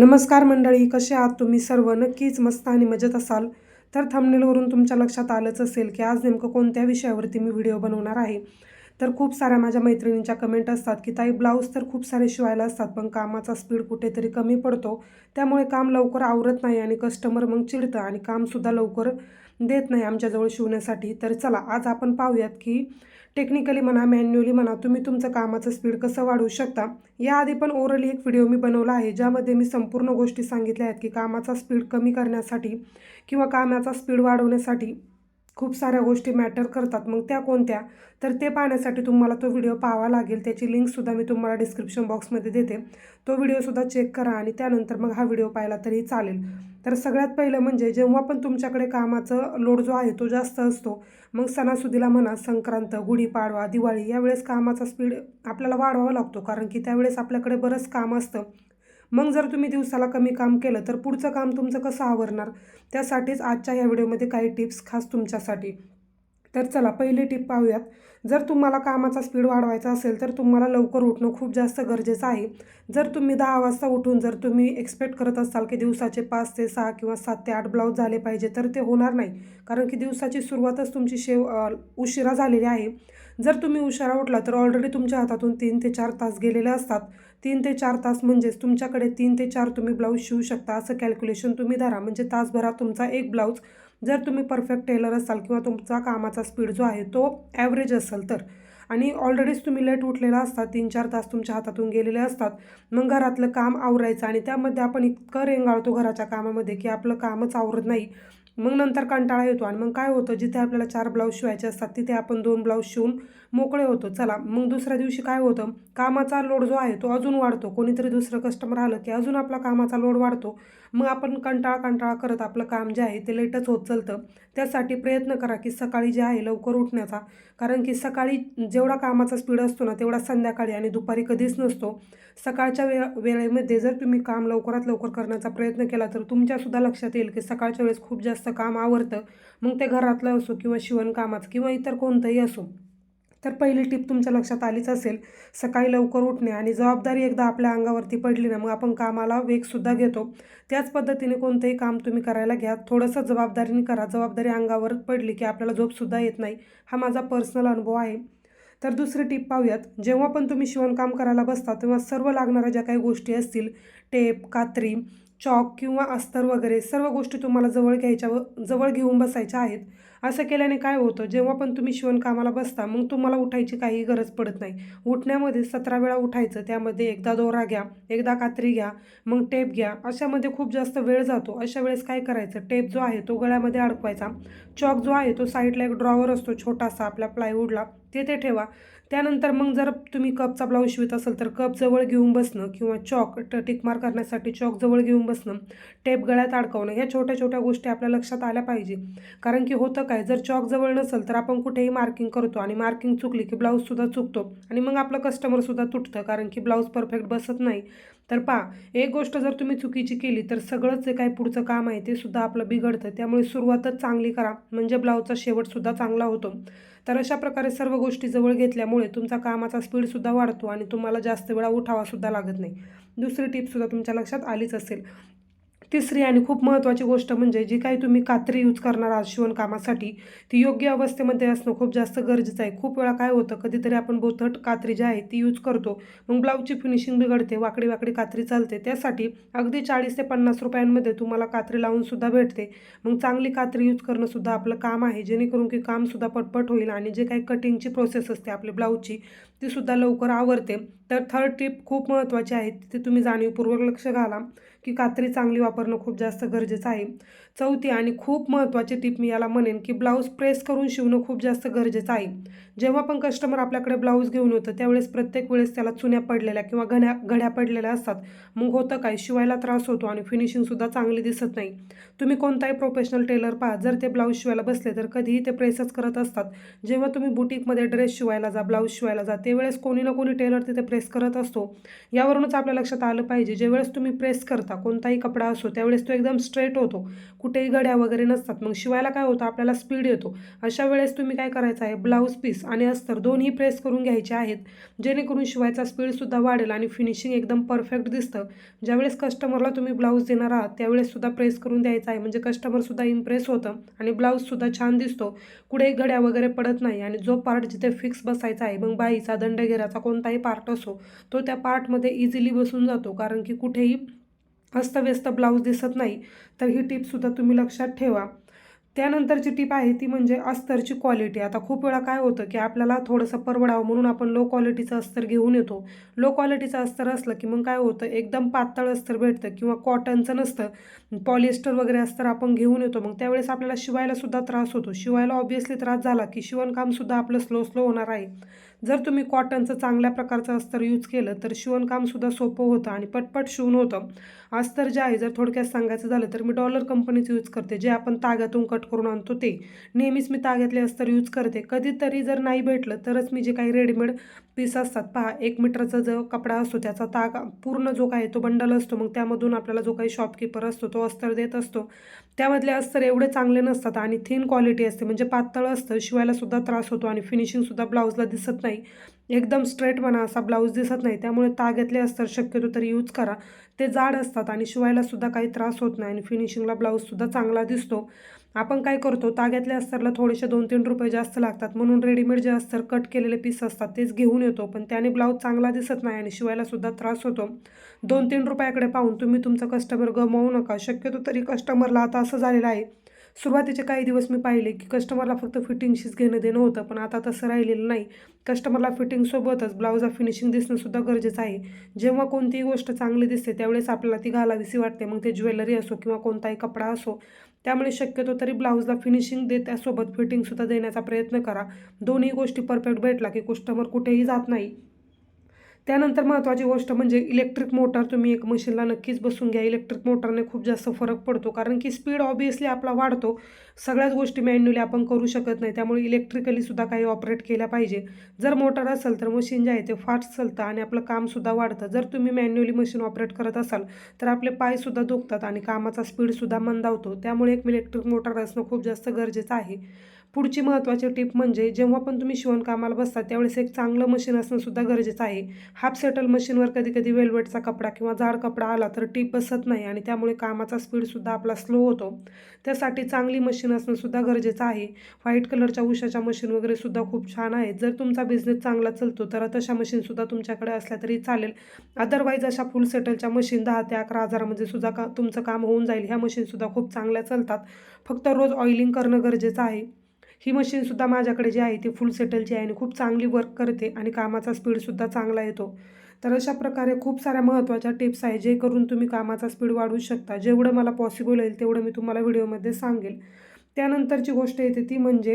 नमस्कार मंडळी कसे आहात तुम्ही सर्व? नक्कीच मस्त आणि मजेत असाल. तर थंबनेलवरून तुमच्या लक्षात आलंच असेल की आज नेमकं कोणत्या विषयावरती मी व्हिडिओ बनवणार आहे. तर खूप साऱ्या माझ्या मैत्रिणींच्या कमेंट असतात की ताई ब्लाऊज तर खूप सारे शिवायला असतात पण कामाचा स्पीड कुठेतरी कमी पडतो. त्यामुळे काम लवकर आवरत नाही आणि कस्टमर मग चिडतं आणि कामसुद्धा लवकर देत नाही आमच्याजवळ शिवण्यासाठी. तर चला आज आपण पाहूयात की टेक्निकली म्हणा मॅन्युअली म्हणा तुम्ही तुमचं कामाचं स्पीड कसं वाढवू शकता? याआधी पण ओरली एक व्हिडिओ मी बनवला आहे ज्यामध्ये मी संपूर्ण गोष्टी सांगितल्या आहेत की कामाचा स्पीड कमी करण्यासाठी किंवा कामाचा स्पीड वाढवण्यासाठी खूप साऱ्या गोष्टी मॅटर करतात. मग त्या कोणत्या? तर ते पाहण्यासाठी तुम्हाला तो व्हिडिओ पाहावा लागेल. त्याची लिंकसुद्धा मी तुम्हाला डिस्क्रिप्शन बॉक्समध्ये देते. तो व्हिडिओसुद्धा चेक करा आणि त्यानंतर मग हा व्हिडिओ पाहिला तरी चालेल. तर सगळ्यात पहिलं म्हणजे जेव्हा पण तुमच्याकडे कामाचं लोड जो आहे तो जास्त असतो मग सणासुदीला म्हणा संक्रांत गुढीपाडवा दिवाळी यावेळेस कामाचा स्पीड आपल्याला वाढवावा लागतो. कारण की त्यावेळेस आपल्याकडे बरंच काम असतं. मग जर तुम्ही दिवसाला कमी काम केलं तर पुढचं काम तुमचं कसं आवरणार? त्यासाठीच आजच्या या व्हिडिओमध्ये काही टिप्स खास तुमच्यासाठी. तर चला पहिली टिप पाहूयात. जर तुम्हाला कामाचा स्पीड वाढवायचा असेल तर तुम्हाला लवकर उठणं खूप जास्त गरजेचं आहे. जर तुम्ही दहा वाजता उठून जर तुम्ही एक्सपेक्ट करत असाल की दिवसाचे पाच ते सहा किंवा सात ते आठ ब्लाऊज झाले पाहिजे तर ते होणार नाही. कारण की दिवसाची सुरुवातच तुमची शेव उशिरा झालेली आहे. जर तुम्ही उशिरा उठला तर ऑलरेडी तुमच्या हातातून तीन ते चार तास गेलेले असतात. तीन ते चार तास म्हणजेच तुमच्याकडे तीन ते चार तुम्ही ब्लाऊज शिवू शकता. असं कॅल्क्युलेशन तुम्ही धरा. म्हणजे तासभरात तुमचा एक ब्लाऊज जर तुम्ही परफेक्ट टेलर असाल किंवा तुमचा कामाचा स्पीड जो आहे तो ॲव्हरेज असेल तर. आणि ऑलरेडीच तुम्ही लेट उठलेला असतात तीन चार तास तुमच्या हातातून गेलेले असतात. मग घरातलं काम आवरायचं आणि त्यामध्ये आपण इतकं रेंगाळतो घराच्या कामामध्ये की आपलं कामच आवरत नाही. मग नंतर कंटाळा येतो आणि मग काय होतं? जिथे आपल्याला चार ब्लाऊज शिवायचे असतात तिथे आपण दोन ब्लाऊज शिवून मोकळे होतो. चला मग दुसऱ्या दिवशी काय होतं? कामाचा लोड जो आहे तो अजून वाढतो. कोणीतरी दुसरं कस्टमर आलं की अजून आपला कामाचा लोड वाढतो. मग आपण कंटाळा कंटाळा करत आपलं काम जे आहे ते लेटच होत चालतं. त्यासाठी प्रयत्न करा की सकाळी जे आहे लवकर उठण्याचा. कारण की सकाळी जेवढा कामाचा स्पीड असतो ना तेवढा संध्याकाळी आणि दुपारी कधीच नसतो. सकाळच्या वे वेळेमध्ये जर तुम्ही काम लवकरात लवकर करण्याचा प्रयत्न केला तर तुमच्यासुद्धा लक्षात येईल की सकाळच्या वेळेस खूप जास्त काम आवरतं मग ते घरातलं असो किंवा शिवणकामाचं किंवा इतर कोणतंही असो. तर पहिली टिप तुमच्या लक्षात आलीच असेल सकाळी लवकर उठणे आणि जबाबदारी एकदा आपल्या अंगावरती पडली ना मग आपण कामाला वेगसुद्धा घेतो. त्याच पद्धतीने कोणतंही काम तुम्ही करायला घ्या. थोडंसं जबाबदारीने करा. जबाबदारी अंगावर पडली की आपल्याला झोपसुद्धा येत नाही. हा माझा पर्सनल अनुभव आहे. तर दुसरी टिप पाहूयात. जेव्हा पण तुम्ही शिवणकाम करायला बसता तेव्हा सर्व लागणाऱ्या ज्या काही गोष्टी असतील टेप कात्री चॉक किंवा अस्तर वगैरे सर्व गोष्टी तुम्हाला जवळ घ्यायच्या व जवळ घेऊन बसायच्या आहेत. असं केल्याने काय होतं? जेव्हा पण तुम्ही शिवणकामाला बसता मग तुम्हाला उठायची काही गरज पडत नाही. उठण्यामध्ये सतरा वेळा उठायचं त्यामध्ये एकदा दोरा घ्या एकदा कात्री घ्या मग टेप घ्या. अशामध्ये खूप जास्त वेळ जातो. अशा वेळेस काय करायचं? टेप जो आहे तो गळ्यामध्ये अडकवायचा. चॉक जो आहे तो साईडला एक ड्रॉवर असतो छोटासा आपल्या प्लायवूडला तेथे ठेवा. त्यानंतर मग जर तुम्ही कपचा ब्लाऊज शिवत असाल तर कप जवळ घेऊन बसणं किंवा चॉक टिकमार करण्यासाठी चॉक जवळ घेऊन बसणं टेप गळ्यात अडकवणं ह्या छोट्या छोट्या गोष्टी आपल्या लक्षात आल्या पाहिजे. कारण की होतं काय? जर चॉक जवळ नसेल तर आपण कुठेही मार्किंग करतो आणि मार्किंग चुकली की ब्लाऊजसुद्धा चुकतो. आणि मग आपलं कस्टमरसुद्धा तुटतं कारण की ब्लाऊज परफेक्ट बसत नाही. तर पा एक गोष्ट जर तुम्ही चुकीची केली तर सगळंच जे काही पुढचं काम आहे ते सुद्धा आपलं बिघडतं. त्यामुळे सुरुवातच चांगली करा. म्हणजे ब्लाऊजचा शेवटसुद्धा चांगला होतो. तर अशा प्रकारे सर्व गोष्टी जवळ घेतल्यामुळे तुमचा कामाचा स्पीडसुद्धा वाढतो आणि तुम्हाला जास्त वेळा उठावासुद्धा लागत नाही. दुसरी टिपसुद्धा तुमच्या लक्षात आलीच असेल. तिसरी आणि खूप महत्त्वाची गोष्ट म्हणजे जी काही तुम्ही कात्री यूज करणार आहात शिवणकामासाठी ती योग्य अवस्थेमध्ये असणं खूप जास्त गरजेचं आहे. खूप वेळा काय होतं कधीतरी आपण बोथट कात्री जी आहे ती यूज करतो. मग ब्लाऊजची फिनिशिंग बिघडते वाकडी वाकडी कात्री चालते. त्यासाठी अगदी चाळीस ते पन्नास रुपयांमध्ये तुम्हाला कात्री लावूनसुद्धा भेटते. मग चांगली कात्री यूज करणंसुद्धा आपलं काम आहे. जेणेकरून की कामसुद्धा पटपट होईल आणि जे काही कटिंगची प्रोसेस असते आपली ब्लाऊजची तीसुद्धा लवकर आवरते. तर थर्ड टिप खूप महत्त्वाची आहे तिथे तुम्ही जाणीवपूर्वक लक्ष घाला. की कात्री चांगली वापरणं खूप जास्त गरजेचं आहे. चौथी आणि खूप महत्त्वाची टिप मी याला म्हणेन की ब्लाऊज प्रेस करून शिवणं खूप जास्त गरजेचं आहे. जेव्हा पण कस्टमर आपल्याकडे ब्लाऊज घेऊन येतं त्यावेळेस प्रत्येक वेळेस त्याला चुन्या पडलेल्या किंवा घड्या घड्या पडलेल्या असतात. मग होतं काय? शिवायला त्रास होतो आणि फिनिशिंगसुद्धा चांगली दिसत नाही. तुम्ही कोणताही प्रोफेशनल टेलर पहा. जर ते ब्लाऊज शिवायला बसले तर कधीही ते प्रेसच करत असतात. जेव्हा तुम्ही बुटीकमध्ये ड्रेस शिवायला जा ब्लाऊज शिवायला जा त्यावेळेस कोणी ना कोणी टेलर तिथे प्रेस करत असतो. यावरूनच आपल्या लक्षात आलं पाहिजे. ज्यावेळेस तुम्ही प्रेस करता कोणताही कपडा असो त्यावेळेस तो एकदम स्ट्रेट होतो. कुठेही घड्या वगैरे नसतात. मग शिवायला काय होतं? आपल्याला स्पीड येतो. अशा वेळेस तुम्ही काय करायचं आहे? ब्लाऊज पीस आणि अस्तर दोन्ही प्रेस करून घ्यायचे आहेत. जेणेकरून शिवायचा स्पीडसुद्धा वाढेल आणि फिनिशिंग एकदम परफेक्ट दिसतं. ज्यावेळेस कस्टमरला तुम्ही ब्लाऊज देणार आहात त्यावेळेससुद्धा प्रेस करून द्यायचा आहे. म्हणजे कस्टमरसुद्धा इम्प्रेस होतं आणि ब्लाऊजसुद्धा छान दिसतो. कुठेही घड्या वगैरे पडत नाही आणि जो पार्ट जिथे फिक्स बसायचा आहे मग बाईचा दंडघेराचा कोणताही पार्ट असो तो त्या पार्टमध्ये इझिली बसून जातो. कारण की कुठेही अस्तव्यस्त ब्लाऊज दिसत नाही तर ही टिपसुद्धा तुम्ही लक्षात ठेवा. त्यानंतरची टीप आहे ती म्हणजे अस्तरची क्वालिटी आता खूप वेळा काय होतं की आपल्याला थोडंसं परवडावं म्हणून आपण लो क्वालिटीचं अस्तर घेऊन येतो. लो क्वालिटीचं अस्तर असलं की मग काय होतं एकदम पातळ अस्तर भेटतं किंवा कॉटनचं नसतं. पॉलिस्टर वगैरे अस्तर आपण घेऊन येतो. मग त्यावेळेस आपल्याला शिवायला सुद्धा त्रास होतो. शिवायला ऑब्वियसली त्रास झाला की शिवणकामसुद्धा आपलं स्लो स्लो होणार आहे. जर तुम्ही कॉटनचं चांगल्या प्रकारचं अस्तर यूज केलं तर शिवणकामसुद्धा सोपं होतं आणि पटपट शिवून होतं. अस्तर जे आहे जर थोडक्यात सांगायचं झालं तर मी डॉलर कंपनीचं यूज करते. जे आपण ताग्यातून कट करून आणतो ते. नेहमीच मी ताग्यातले अस्तर यूज करते. कधीतरी जर नाही भेटलं तरच मी जे काही रेडीमेड पीस असतात पहा एक मीटरचा जो कपडा असतो त्याचा ताग पूर्ण जो काय तो बंडल असतो मग त्यामधून आपल्याला जो काही शॉपकीपर असतो तो अस्तर देत असतो. त्यामधले अस्तर एवढे चांगले नसतात आणि थिन क्वालिटी असते. म्हणजे पातळ असतं शिवायलासुद्धा त्रास होतो आणि फिनिशिंगसुद्धा ब्लाऊजला दिसत नाही. एकदम स्ट्रेट म्हणा असा ब्लाऊज दिसत नाही. त्यामुळे ताग्यातले अस्तर शक्यतो तरी यूज करा. ते जाड असतात आणि शिवायलासुद्धा काही त्रास होत नाही आणि फिनिशिंगला ब्लाऊजसुद्धा चांगला दिसतो. आपण काय करतो? ताग्यातल्या अस्तरला थोडेसे दोन तीन रुपये जास्त लागतात. म्हणून रेडीमेड जे अस्तर कट केलेले पीस असतात तेच घेऊन येतो. पण त्याने ब्लाऊज चांगला दिसत नाही आणि शिवायलासुद्धा त्रास होतो. दोन तीन रुपयाकडे पाहून तुम्ही तुमचा कस्टमर गमावू नका. शक्यतो तरी कस्टमरला आता असं झालेलं आहे. सुरुवातीचे काही दिवस मी पाहिले की कस्टमरला फक्त फिटिंगशीच घेणं देणं होतं पण आता तसं राहिलेलं नाही. कस्टमरला फिटिंगसोबतच ब्लाऊजला फिनिशिंग दिसणंसुद्धा गरजेचं आहे. जेव्हा कोणतीही गोष्ट चांगली दिसते त्यावेळेस आपल्याला ती घालावीशी वाटते. मग ते ज्वेलरी असो किंवा कोणताही कपडा असो त्यामुळे शक्यतो तरी ब्लाऊजला फिनिशिंग दे त्यासोबत फिटिंगसुद्धा देण्याचा प्रयत्न करा. दोन्ही गोष्टी परफेक्ट भेटला की कस्टमर कुठेही जात नाही. त्यानंतर महत्त्वाची गोष्ट म्हणजे इलेक्ट्रिक मोटर तुम्ही एक मशीनला नक्कीच बसून घ्या. इलेक्ट्रिक मोटरने खूप जास्त फरक पडतो. कारण की स्पीड ऑबियसली आपला वाढतो. सगळ्याच गोष्टी मॅन्युअली आपण करू शकत नाही. त्यामुळे इलेक्ट्रिकलीसुद्धा काही ऑपरेट केल्या पाहिजे. जर मोटर असेल तर मशीन जे आहे ते फास्ट चालतं आणि आपलं कामसुद्धा वाढतं. जर तुम्ही मॅन्युअली मशीन ऑपरेट करत असाल तर आपले पायसुद्धा दुखतात आणि कामाचा स्पीडसुद्धा मंदावतो. त्यामुळे एक इलेक्ट्रिक मोटर असणं खूप जास्त गरजेचं आहे. पुढची महत्त्वाची टीप म्हणजे जेव्हा पण तुम्ही शिवणकामाला बसता त्यावेळेस एक चांगलं मशीन असणं सुद्धा गरजेचं आहे. हाफ सेटल मशीनवर कधी कधी वेलवेटचा कपडा किंवा जाड कपडा आला तर टीप बसत नाही आणि त्यामुळे कामाचा स्पीडसुद्धा आपला स्लो होतो. त्यासाठी चांगली मशीन असणं सुद्धा गरजेचं आहे. व्हाईट कलरच्या उशाच्या मशीन वगैरे सुद्धा खूप छान आहेत. जर तुमचा बिझनेस चांगला चालतो तर तशा मशीनसुद्धा तुमच्याकडे असल्या तरी चालेल. अदरवाईज अशा फुल सेटलच्या मशीन दहा ते अकरा हजारामध्ये सुद्धा का तुमचं काम होऊन जाईल. ह्या मशीनसुद्धा खूप चांगल्या चालतात. फक्त रोज ऑइलिंग करणं गरजेचं आहे. ही मशीनसुद्धा माझ्याकडे जी आहे ती फुल सेटलची आहे आणि खूप चांगली वर्क करते आणि कामाचा स्पीडसुद्धा चांगला येतो. तर अशा प्रकारे खूप साऱ्या महत्त्वाच्या टिप्स आहे जे करून तुम्ही कामाचा स्पीड वाढवू शकता. जेवढं मला पॉसिबल होईल तेवढं मी तुम्हाला व्हिडिओमध्ये सांगेल. त्यानंतरची गोष्ट येते ती म्हणजे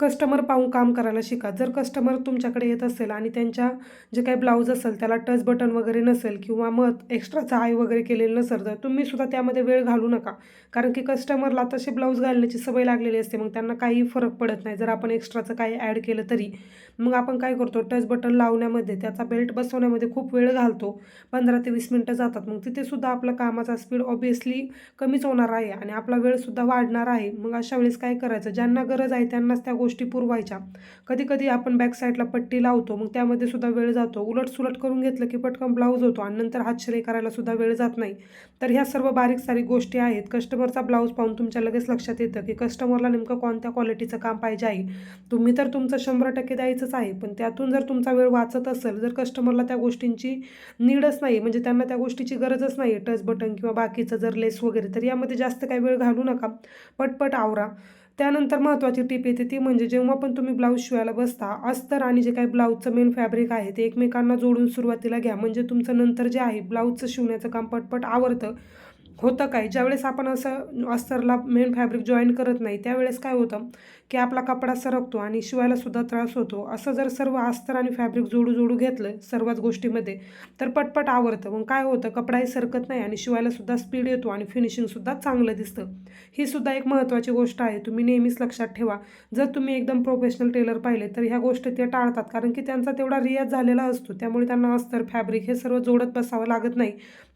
कस्टमर पाहून काम करायला शिका. जर कस्टमर तुमच्याकडे येत असेल आणि त्यांच्या जे काही ब्लाऊज असेल त्याला टच बटन वगैरे नसेल किंवा मग एक्स्ट्राचा आय वगैरे केलेलं नसेल तर तुम्ही सुद्धा त्यामध्ये वेळ घालू नका. कारण की कस्टमरला तसे ब्लाऊज घालण्याची सवय लागलेली असते मग त्यांना काही फरक पडत नाही. जर आपण एक्स्ट्राचं काही ॲड केलं तरी. मग आपण काय करतो? टच बटन लावण्यामध्ये त्याचा बेल्ट बसवण्यामध्ये खूप वेळ घालतो. पंधरा ते वीस मिनटं जातात. मग तिथेसुद्धा आपलं कामाचा स्पीड ऑबियसली कमीच होणार आहे आणि आपला वेळसुद्धा वाढणार आहे. मग अशा वेळेस काय करायचं? ज्यांना गरज आहे त्यांनाच त्या गोष्टी गोष्टी पुरवायच्या. कधी कधी आपण बॅक साईडला पट्टी लावतो मग त्यामध्ये सुद्धा वेळ जातो. उलट सुलट करून घेतलं की पटकन ब्लाऊज होतो आणि नंतर हातशिलाई करायला सुद्धा वेळ जात नाही. तर ह्या सर्व बारीक सारीक गोष्टी आहेत. कस्टमरचा ब्लाऊज पाहून तुमच्या लगेच लक्षात येतं की कस्टमरला नेमकं कोणत्या क्वालिटीचं काम पाहिजे आहे. तुम्ही तर तुमचं शंभर टक्के द्यायचंच आहे पण त्यातून जर तुमचा वेळ वाचत असेल जर कस्टमरला त्या गोष्टींची नीडच नाही म्हणजे त्यांना त्या गोष्टीची गरजच नाही टच बटन किंवा बाकीचं जर लेस वगैरे तर यामध्ये जास्त काही वेळ घालू नका. पटपट आवरा. त्यानंतर महत्त्वाची टीप येते ती म्हणजे जेव्हा पण तुम्ही ब्लाऊज शिवायला बसता अस्तर आणि जे काही ब्लाऊजचं मेन फॅब्रिक आहे ते एकमेकांना जोडून सुरुवातीला घ्या. म्हणजे तुमचं नंतर जे आहे ब्लाऊजचं शिवण्याचं काम पटपट आवडतं होतं काय? ज्यावेळेस आपण असं अस्तरला मेन फॅब्रिक जॉईन करत नाही त्यावेळेस काय होतं? की आपला कपडा सरकतो आणि शिवायलासुद्धा त्रास होतो. असं जर सर्व अस्तर आणि फॅब्रिक जोडू जोडू घेतलं सर्वच गोष्टीमध्ये तर पटपट आवडतं मग काय होतं? कपडाही सरकत नाही आणि शिवायलासुद्धा स्पीड येतो आणि फिनिशिंगसुद्धा चांगलं दिसतं. ही सुद्धा एक महत्त्वाची गोष्ट आहे. तुम्ही नेहमीच लक्षात ठेवा. जर तुम्ही एकदम प्रोफेशनल टेलर पाहिले तर ह्या गोष्टी ते टाळतात. कारण की त्यांचा तेवढा रियाज झालेला असतो. त्यामुळे त्यांना अस्तर फॅब्रिक हे सर्व जोडत बसावं लागत नाही.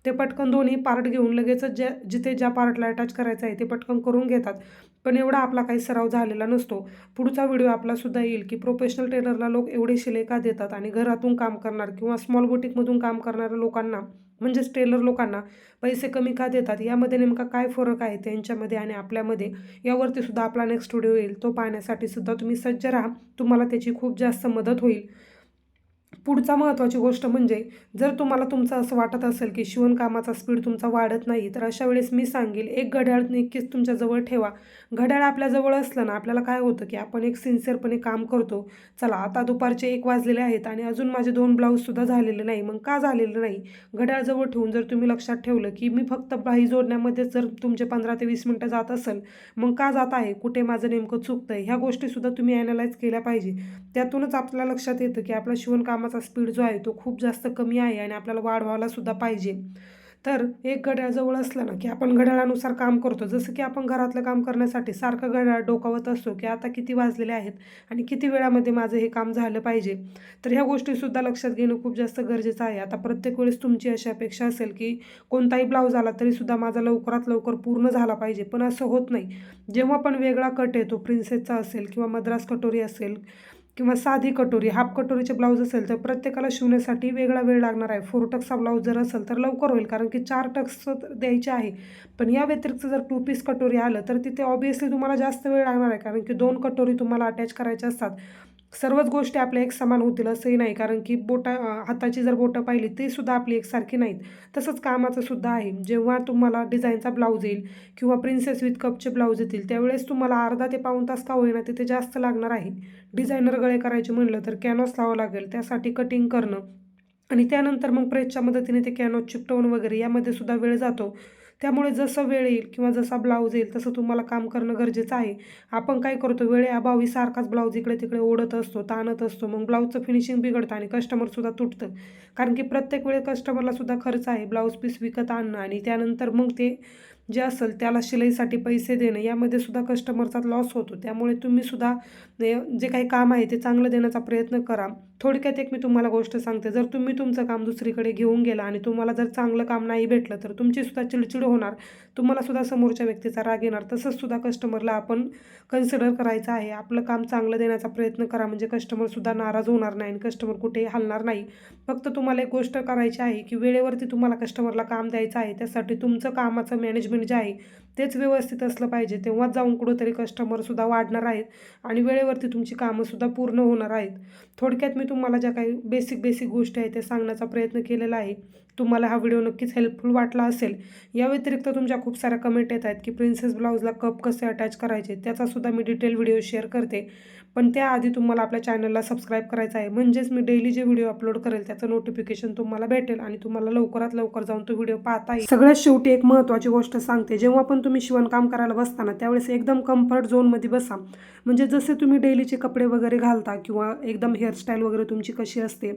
ते पटकन दोन्ही पार्ट घेऊन लगेचच ज्या जिथे ज्या पार्टला अटॅच करायचं आहे ते पटकन करून घेतात. पण एवढा आपला काही सराव झालेला नसतो. पुढचा व्हिडिओ आपलासुद्धा येईल की प्रोफेशनल टेलरला लोक एवढे शिले का देतात आणि घरातून काम करणार किंवा स्मॉल बुटीकमधून काम करणाऱ्या लोकांना म्हणजेच टेलर लोकांना पैसे कमी का देतात? यामध्ये नेमका काय फरक आहे त्यांच्यामध्ये आणि आपल्यामध्ये? यावरती सुद्धा आपला नेक्स्ट व्हिडिओ येईल. तो पाहण्यासाठी सुद्धा तुम्ही सज्ज राहा. तुम्हाला त्याची खूप जास्त मदत होईल. पुढचा महत्त्वाची गोष्ट म्हणजे जर तुम्हाला तुमचं असं वाटत असेल की शिवणकामाचा स्पीड तुमचा वाढत नाही तर अशा वेळेस मी सांगेल एक घड्याळ नक्कीच तुमच्याजवळ ठेवा. घड्याळ आपल्याजवळ असलं ना आपल्याला काय होतं की आपण एक सिन्सिअरपणे काम करतो चला आता दुपारचे एक वाजलेले आहेत आणि अजून माझे दोन ब्लाऊजसुद्धा झालेले नाही मग का झालेलं नाही? घड्याळजवळ ठेवून जर तुम्ही लक्षात ठेवलं की मी फक्त बाही जोडण्यामध्येच जर तुमचे पंधरा ते वीस मिनटं जात असेल मग का जात आहे? कुठे माझं नेमकं चुकतं आहे ह्या गोष्टीसुद्धा तुम्ही ॲनालाइज केल्या पाहिजे. त्यातूनच आपल्याला लक्षात येतं की आपला शिवणकामाचा स्पीड जो आहे तो खूप जास्त कमी आहे आणि आपल्याला वाढवायला सुद्धा पाहिजे. तर एक घड्याळ जवळ असलं ना की आपण घड्याळानुसार काम करतो. जसं की आपण घरातलं काम करण्यासाठी सारखं घड्याळ डोकावत असतो की आता किती वाजलेले आहेत आणि किती वेळामध्ये माझं हे काम झालं पाहिजे. तर ह्या गोष्टीसुद्धा लक्षात घेणं खूप जास्त गरजेचं आहे. आता प्रत्येक वेळेस तुमची अशी अपेक्षा असेल की कोणताही ब्लाऊज आला तरीसुद्धा माझा लवकरात लवकर पूर्ण झाला पाहिजे. पण असं होत नाही. जेव्हा पण वेगळा कट येतो प्रिन्सेसचा असेल किंवा मद्रास कटोरी असेल किंवा साधी कटोरी हाफ कटोरीचे ब्लाऊज असेल तर प्रत्येकाला शिवण्यासाठी वेगळा वेळ लागणार आहे. फोर टक्सचा ब्लाऊज जर असेल तर लवकर होईल कारण की चार टक्स द्यायचे आहे. पण या व्यतिरिक्त जर टू पीस कटोरी आलं तर तिथे ऑबियसली तुम्हाला जास्त वेळ लागणार आहे कारण की दोन कटोरी तुम्हाला अटॅच करायच्या असतात. सर्वच गोष्टी आपल्या एक समान होतील असंही नाही. कारण की बोटा हाताची जर बोटं पाहिली तीसुद्धा आपली एकसारखी नाहीत. तसंच कामाचं सुद्धा आहे. जेव्हा तुम्हाला डिझाईनचा ब्लाऊज येईल किंवा प्रिन्सेस विथ कपचे ब्लाऊज येतील त्यावेळेस तुम्हाला अर्धा ते पाऊण तास का होईना तिथे जास्त लागणार आहे. डिझायनर गळे करायचे म्हणलं तर कॅनॉस लावावं लागेल त्यासाठी कटिंग करणं आणि त्यानंतर मग प्रेसच्या मदतीने ते कॅनॉस चिपटवून वगैरे यामध्ये सुद्धा वेळ जातो. त्यामुळे जसं वेळ येईल किंवा जसा ब्लाऊज येईल तसं तुम्हाला काम करणं गरजेचं आहे. आपण काय करतो वेळेअभावी सारखाच ब्लाऊज इकडे तिकडे ओढत असतो ताणत असतो. मग ब्लाऊजचं फिनिशिंग बिघडतं आणि कस्टमरसुद्धा तुटतं. कारण की प्रत्येक वेळेस कस्टमरला सुद्धा खर्च आहे ब्लाऊज पीस विकत आणणं आणि त्यानंतर मग ते जे असेल त्याला शिलाईसाठी पैसे देणं यामध्ये सुद्धा कस्टमरचा लॉस होतो. त्यामुळे तुम्ही सुद्धा जे काही काम आहे ते चांगलं देण्याचा प्रयत्न करा. थोडक्यात एक मी तुम्हाला गोष्ट सांगते. जर तुम्ही तुमचं काम दुसरीकडे घेऊन गेला आणि तुम्हाला जर चांगलं काम नाही भेटलं तर तुमची सुद्धा चिडचिड होणार. तुम्हाला सुद्धा समोरच्या व्यक्तीचा राग येणार. तसंच सुद्धा कस्टमरला आपण कन्सिडर करायचं आहे. आपलं काम चांगलं देण्याचा प्रयत्न करा. म्हणजे कस्टमरसुद्धा नाराज होणार नाही आणि कस्टमर कुठेही हलणार नाही. फक्त तुम्हाला एक गोष्ट करायची आहे की वेळेवरती तुम्हाला कस्टमरला काम द्यायचं आहे त्यासाठी तुमचं कामाचं मॅनेजमेंट जे आहे तेच व्यवस्थित असलं पाहिजे. तेव्हाच जाऊन कुठंतरी कस्टमरसुद्धा वाढणार आहेत आणि वेळेवरती तुमची कामंसुद्धा पूर्ण होणार आहेत. थोडक्यात मी तुम्हाला ज्या काही बेसिक बेसिक गोष्टी आहेत त्या सांगण्याचा प्रयत्न केलेला आहे. तुम्हाला हा व्हिडिओ नक्कीच हेल्पफुल वाटला असेल. या व्यतिरिक्त तुमच्या खूप साऱ्या कमेंट येत आहेत की प्रिन्सेस ब्लाऊजला कप कसे अटॅच करायचे त्याचासुद्धा मी डिटेल व्हिडिओ शेअर करते. पण त्याआधी तुम्हाला आपल्या चॅनलला सबस्क्राईब करायचं आहे. म्हणजेच मी डेली जे व्हिडिओ अपलोड करेल त्याचं नोटिफिकेशन तुम्हाला भेटेल आणि तुम्हाला लवकरात लवकर जाऊन तो व्हिडिओ पाहता येईल. सगळ्यात शेवटी एक महत्त्वाची गोष्ट सांगते. जेव्हा पण तुम्ही शिवणकाम करायला बसताना त्यावेळेस एकदम कम्फर्ट झोनमध्ये बसा. म्हणजे जसे तुम्ही डेलीचे कपडे वगैरे घालता किंवा एकदम हेअरस्टाईल वगैरे तुमची कशी असते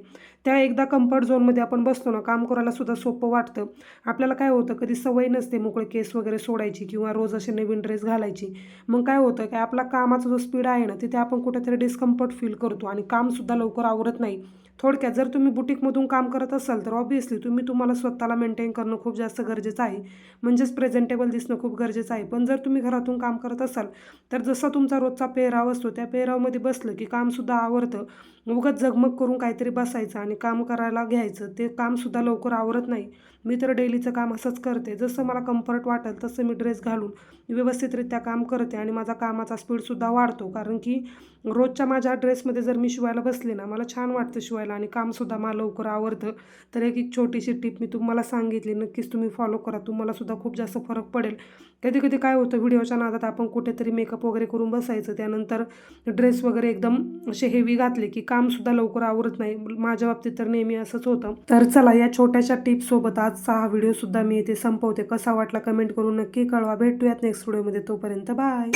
त्या एकदा कम्फर्ट झोनमध्ये आपण बसतो ना काम करायला सुद्धा सोपं वाटतं. आपल्याला काय होतं कधी सवय नसते मोकळे केस वगैरे सोडायची किंवा रोज असे नवीन ड्रेस घालायची. मग काय होतं की आपला कामाचा जो स्पीड आहे ना तिथे आपण कुठेतरी डिस्कम्फर्ट फील करतो आणि कामसुद्धा लवकर आवरत नाही. थोडक्यात जर तुम्ही बुटीकमधून काम करत असाल तर ऑब्व्हियसली तुम्ही तुम्हाला स्वतःला मेंटेन करणं खूप जास्त गरजेचं आहे. म्हणजेच प्रेझेंटेबल दिसणं खूप गरजेचं आहे. पण जर तुम्ही घरातून काम करत असाल तर जसा तुमचा रोजचा पेहराव असतो त्या पेहरावमध्ये बसलं की कामसुद्धा आवरतं. उगाच झगमग करून काहीतरी बसायचं आणि काम करायला घ्यायचं ते कामसुद्धा लवकर आवरत नाही. मी तर डेलीचं काम असंच करते. जसं मला कम्फर्ट वाटेल तसं मी ड्रेस घालून व्यवस्थितरित्या काम करते आणि माझा कामाचा स्पीडसुद्धा वाढतो. कारण की रोजच्या माझ्या ड्रेसमध्ये जर मी शिवायला बसले ना मला छान वाटतं शिवायला आणि कामसुद्धा मला लवकर आवडतं. तर एक एक छोटीशी टिप मी तुम्हाला सांगितली नक्कीच तुम्ही फॉलो करा तुम्हालासुद्धा खूप जास्त फरक पडेल. कधी कधी काय होतं व्हिडिओच्या नादात आपण कुठेतरी मेकअप वगैरे करून बसायचं त्यानंतर ड्रेस वगैरे एकदम असे हेवी घातले की कामसुद्धा लवकर आवरत नाही. माझ्या बाबतीत तर नेहमी असंच होतं. तर चला या छोट्याशा टिप्ससोबत आजचा हा व्हिडिओसुद्धा मी इथे संपवते. कसा वाटला कमेंट करून नक्की कळवा. भेटूयात नेक्स्ट व्हिडिओमध्ये तोपर्यंत बाय